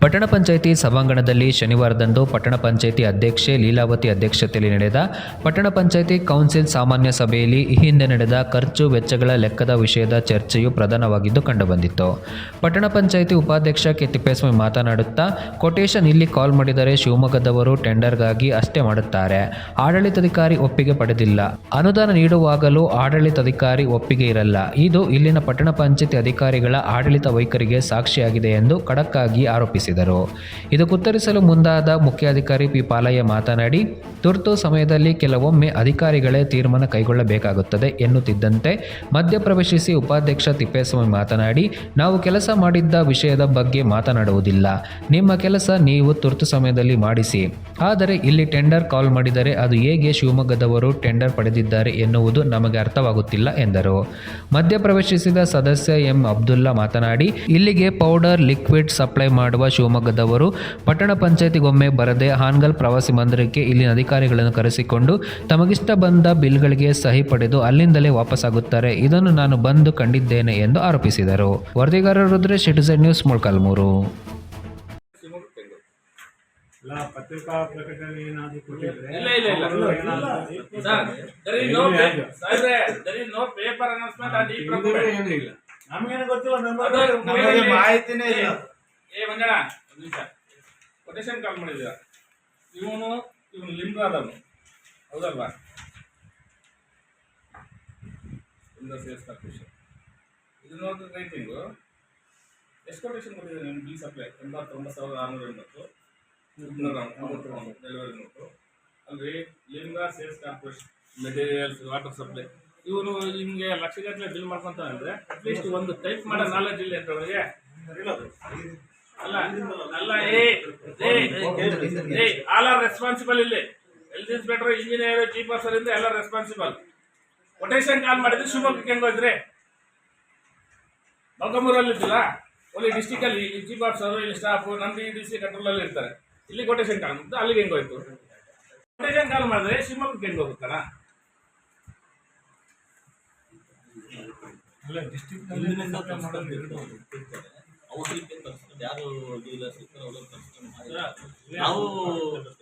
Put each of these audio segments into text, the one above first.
ಪಟ್ಟಣ ಪಂಚಾಯಿತಿ ಸಭಾಂಗಣದಲ್ಲಿ ಶನಿವಾರದಂದು ಪಟ್ಟಣ ಪಂಚಾಯಿತಿ ಅಧ್ಯಕ್ಷೆ, ಲೀಲಾವತಿ ಅಧ್ಯಕ್ಷತೆಯಲ್ಲಿ ನಡೆದ ಪಟ್ಟಣ ಪಂಚಾಯಿತಿ ಕೌನ್ಸಿಲ್ ಸಾಮಾನ್ಯ ಸಭೆಯಲ್ಲಿ ಈ ಹಿಂದೆ ನಡೆದ ಖರ್ಚು ವೆಚ್ಚಗಳ ಲೆಕ್ಕದ ವಿಷಯದ ಚರ್ಚೆಯು ಪ್ರಧಾನವಾಗಿದ್ದು ಕಂಡುಬಂದಿತ್ತು. ಪಟ್ಟಣ ಪಂಚಾಯಿತಿ ಉಪಾಧ್ಯಕ್ಷ ಕೆ. ತಿಪ್ಪೇಸ್ವಾಮಿ ಮಾತನಾಡುತ್ತಾ, ಕೊಟೇಶನ್ ಇಲ್ಲಿ ಕಾಲ್ ಮಾಡಿದರೆ ಶಿವಮೊಗ್ಗದವರು ಟೆಂಡರ್ಗಾಗಿ ಅಷ್ಟೇ ಮಾಡುತ್ತಾರೆ. ಆಡಳಿತಾಧಿಕಾರಿ ಒಪ್ಪಿಗೆ ಪಡೆದಿಲ್ಲ. ಅನುದಾನ ನೀಡುವಾಗಲೂ ಆಡಳಿತಾಧಿಕಾರಿ ಒಪ್ಪಿಗೆ ಇರಲ್ಲ. ಇದು ಇಲ್ಲಿನ ಪಟ್ಟಣ ಪಂಚಾಯಿತಿ ಅಧಿಕಾರಿಗಳ ಆಡಳಿತ ವೈಖರಿಗೆ ಸಾಕ್ಷಿಯಾಗಿದೆ ಎಂದು ಖಡಕ್ಕಾಗಿ ಆರೋಪಿಸಿದರು ಇದಕ್ಕುತ್ತರಿಸಲು ಮುಂದಾದ ಮುಖ್ಯಾಧಿಕಾರಿ ಪಿ ಪಾಲಯ್ಯ ಮಾತನಾಡಿ, ತುರ್ತು ಸಮಯದಲ್ಲಿ ಕೆಲವೊಮ್ಮೆ ಅಧಿಕಾರಿಗಳೇ ತೀರ್ಮಾನ ಕೈಗೊಳ್ಳಬೇಕಾಗುತ್ತದೆ ಎನ್ನುತ್ತಿದ್ದಂತೆ ಮಧ್ಯಪ್ರವೇಶಿಸಿ ಉಪಾಧ್ಯಕ್ಷ ತಿಪ್ಪೇಸ್ವಾಮಿ ಮಾತನಾಡಿ, ನಾವು ಕೆಲಸ ಮಾಡಿದ್ದ ವಿಷಯದ ಬಗ್ಗೆ ಮಾತನಾಡುವುದಿಲ್ಲ. ನಿಮ್ಮ ಕೆಲಸ ನೀವು ತುರ್ತು ಸಮಯದಲ್ಲಿ ಮಾಡಿಸಿ. ಆದರೆ ಇಲ್ಲಿ ಟೆಂಡರ್ ಕಾಲ್ ಮಾಡಿದರೆ ಅದು ಹೇಗೆ ಶಿವಮೊಗ್ಗದವರು ಟೆಂಡರ್ ಪಡೆದಿದ್ದಾರೆ ಎನ್ನುವುದು ನಮಗೆ ಅರ್ಥವಾಗುತ್ತಿಲ್ಲ ಎಂದರು. ಮಧ್ಯಪ್ರವೇಶಿಸಿದ ಸದಸ್ಯ ಎಂ ಅಬ್ದುಲ್ಲಾ ಮಾತನಾಡಿ, ಇಲ್ಲಿಗೆ ಪೌಡರ್, ಲಿಕ್ವಿಡ್ ಸಪ್ಲೈ ಮಾಡುವ ಶಿವಮೊಗ್ಗದವರು. ಪಟ್ಟಣ ಪಂಚಾಯತಿಗೊಮ್ಮೆ ಬರದೆ ಹಾನ್ಗಲ್ ಪ್ರವಾಸಿ ಮಂದಿರಕ್ಕೆ ಇಲ್ಲಿನ ಅಧಿಕಾರಿಗಳನ್ನು ಕರೆಸಿಕೊಂಡು ತಮಗಿಷ್ಟ ಬಂದ ಬಿಲ್ಗಳಿಗೆ ಸಹಿ ಪಡೆದು ಅಲ್ಲಿಂದಲೇ ವಾಪಸ್ಸಾಗುತ್ತಾರೆ. ಇದನ್ನು ನಾನು ಬಂದು ಕಂಡಿದ್ದೇನೆ ಎಂದು ಆರೋಪಿಸಿದರು. ವರದಿಗಾರ ರುದ್ರೇಶ್ ಸಿಟಿಸನ್ ನ್ಯೂಸ್ ಮೊಳಕಾಲ್ಮೂರು. ಎಲ್ಲ ಪತ್ರಿಕಾ ಪ್ರಕಟಣೆ ಏನಾದ್ರು ಕೊಟ್ಟಿದ್ರೆ ಇಲ್ಲ ಇಲ್ಲ ಇಲ್ಲ. ಸರ್ no pa- ಸಾಹೇಬ್ರೆ, ನೋ paper announcement on ಈ. ಏನೂ ಇಲ್ಲ ನಮಗೇನು ಗೊತ್ತಿಲ್ಲ ನಮ್ಮ ಮಾಹಿತಿನೇ ಇಲ್ಲ. ಏ ಮಂಜಣ್ಣ, ಒಂದು ನಿಮಿಷ. ಕೊಟೇಶನ್ ಕಾಲ್ ಮಾಡಿದ್ದೀರ? ಇವನು ಇವನು ಲಿಂಗಾದವನು ಹೌದಲ್ವಾ? ಇಂದ ಸೇಲ್ಸ್ ಕಾರ್ಪೊರೇಷನ್ ಇದು ನೋಡಿದ್ರೆ ರೈಟಿಂಗು ಎಷ್ಟು ಕೊಟೇಶನ್ ಕೊಟ್ಟಿದ್ದಾರೆ ನಿಮ್ಮ ಬಿಲ್ ಸಪ್ಲೈ ಎಂಬತ್ತೊಂಬತ್ತು ಸಾವಿರದ ಆರುನೂರ ಎಂಬತ್ತು. ಡೆಲಿವರಿ ನೋಟು ಅಲ್ರಿ Linga sales corporation materials water supply ಇವನು ನಿಮಗೆ ಲಕ್ಷಗಟ್ಟಲೆ ಬಿಲ್ ಮಾಡ್ಕೊಂತ ಅಂದ್ರೆ ಅಟ್ಲೀಸ್ಟ್ ಒಂದು ಟೈಪ್ ಮಾಡೋ ನಾಲೆಜ್ ಇಲ್ಲ ಅಂತ ಅವರಿಗೆ ಆಲ್ ಆರ್ ರೆಸ್ಪಾನ್ಸಿಬಲ್ ಇಲ್ಲಿ. Health inspector engineer chief officer ಇಂದ ಎಲ್ಲ ರೆಸ್ಪಾನ್ಸಿಬಲ್ ಕೊಟೇಶನ್ ಕಾಲ್ ಮಾಡಿದ್ರೆ ಶಿವಮೊಗ್ಗಕ್ಕೆ ಹೆಂಗ್ ಹೋದ್ರೆ? ಮೊಗಮೂರಲ್ಲಿ ಇದ್ದಿಲ್ಲ? ಒಳ್ಳೆ ಡಿಸ್ಟಿಕ್ ಅಲ್ಲಿ ಚೀಫ್ ಆಫೀಸರ್ ಇಲ್ಲಿ ಸ್ಟಾಫ್ ನಮ್ದು ಈ ಡಿ ಸಿ ಕಂಟ್ರೋಲ್ ಅಲ್ಲಿ ಇರ್ತಾರೆ. ಇಲ್ಲಿ ಕೊಟೇಶನ್ ಕಾಲ್ ಮಾಡಿದ್ರೆ ಅಲ್ಲಿಗೆ ಹೆಂಗ್ ಹೋಯ್ತು? ಕೊಟೇಶನ್ ಕಾಲ್ ಮಾಡಿದ್ರೆ ಶಿವಮೊಗ್ಗಕ್ಕೆ ಹೆಂಗ್ ಹೋಗುತ್ತಾನ ಅಲ್ಲ ತರಿಸ್ಕೊಂಡು ಯಾರು ತರಿಸ್ಕೊಂಡು ಮಾಡಿ ನಾವು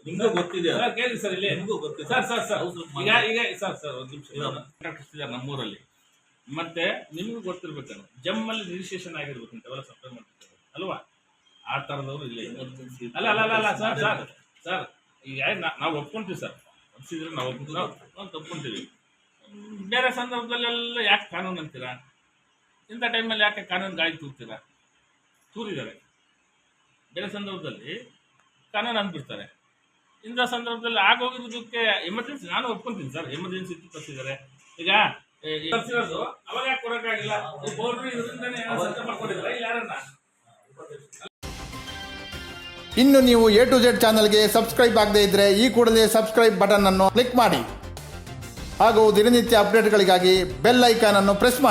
ನಿಮ್ಗೂ ಗೊತ್ತಿದೆ ಕೇಳಿ ಸರ್ ಇಲ್ಲಿ. ನಿಮಗೂ ಗೊತ್ತಿದೆ. Sir sir sir. ಈಗ ಈಗ ಸರ್ ಸರ್ ಒಂದು ನಿಮಿಷ. ಇಲ್ಲ ನಮ್ಮೂರಲ್ಲಿ. ಮತ್ತೆ ನಿಮಗೂ ಗೊತ್ತಿರ್ಬೇಕು ಜಮ್ಮಲ್ಲಿ ರಿಜಿಸ್ಟ್ರೇಷನ್ ಆಗಿರ್ಬೇಕು ಅವೆಲ್ಲ ಸಪ್ಲೈ ಮಾಡ್ತಿರ್ತಾರೆ ಅಲ್ವಾ? ಆ ಥರದವರು ಇಲ್ಲ ಅಲ್ಲ ಅಲ್ಲ ಅಲ್ಲ ಸರ್ ಸರ್ ಸರ್. ಈಗ ನಾವು ಒಪ್ಕೊಂತೀವಿ ಸರ್. ಒಪ್ಸಿದ್ರೆ ನಾವು ಒಪ್ಕೊಂಡು ನಾವು ನಾವು ತಪ್ಕೊಂತೀವಿ. ಬೇರೆ ಸಂದರ್ಭದಲ್ಲೆಲ್ಲ ಯಾಕೆ ಕಾನೂನು ಅಂತೀರಾ? ಇಂಥ ಟೈಮಲ್ಲಿ ಯಾಕೆ ಕಾನೂನು ಗಾಳಿ ತೂಗ್ತೀರಾ ತೂರಿದ್ದಾರೆ ಬೇರೆ ಸಂದರ್ಭದಲ್ಲಿ ಕಾನೂನು ಅಂದ್ಬಿಡ್ತಾರೆ. ಇಂಥ ಸಂದರ್ಭದಲ್ಲಿ ಆಗೋಗಿರೋದಕ್ಕೆ ಎಮರ್ಜೆನ್ಸಿ ನಾನು ಒಪ್ಕೊಂತೀನಿ ಸರ್ ಎಮರ್ಜೆನ್ಸಿ ಇತ್ತು ತರಿಸಿದ್ದಾರೆ. ಈಗ ತರ್ಸಿರೋದು ಅವಾಗ ಯಾಕೆ ಕೊಡೋಕ್ಕಾಗಿಲ್ಲ ಬೋರ್ಡ್ರು ಇದರಿಂದನೇ ಸತ್ಯ ಯಾರನ್ನ? ಇನ್ನು ನೀವು ಎ ಟು ಜೆಡ್ ಚಾನಲ್ಗೆ ಸಬ್ಸ್ಕ್ರೈಬ್ ಆಗದೇ ಇದ್ದರೆ ಈ ಕೂಡಲೇ ಸಬ್ಸ್ಕ್ರೈಬ್ ಬಟನ್ ಅನ್ನು ಕ್ಲಿಕ್ ಮಾಡಿ. ಹಾಗೂ ದಿನನಿತ್ಯ ಅಪ್ಡೇಟ್ಗಳಿಗಾಗಿ ಬೆಲ್ ಐಕಾನ್ ಅನ್ನು ಪ್ರೆಸ್ ಮಾಡಿ.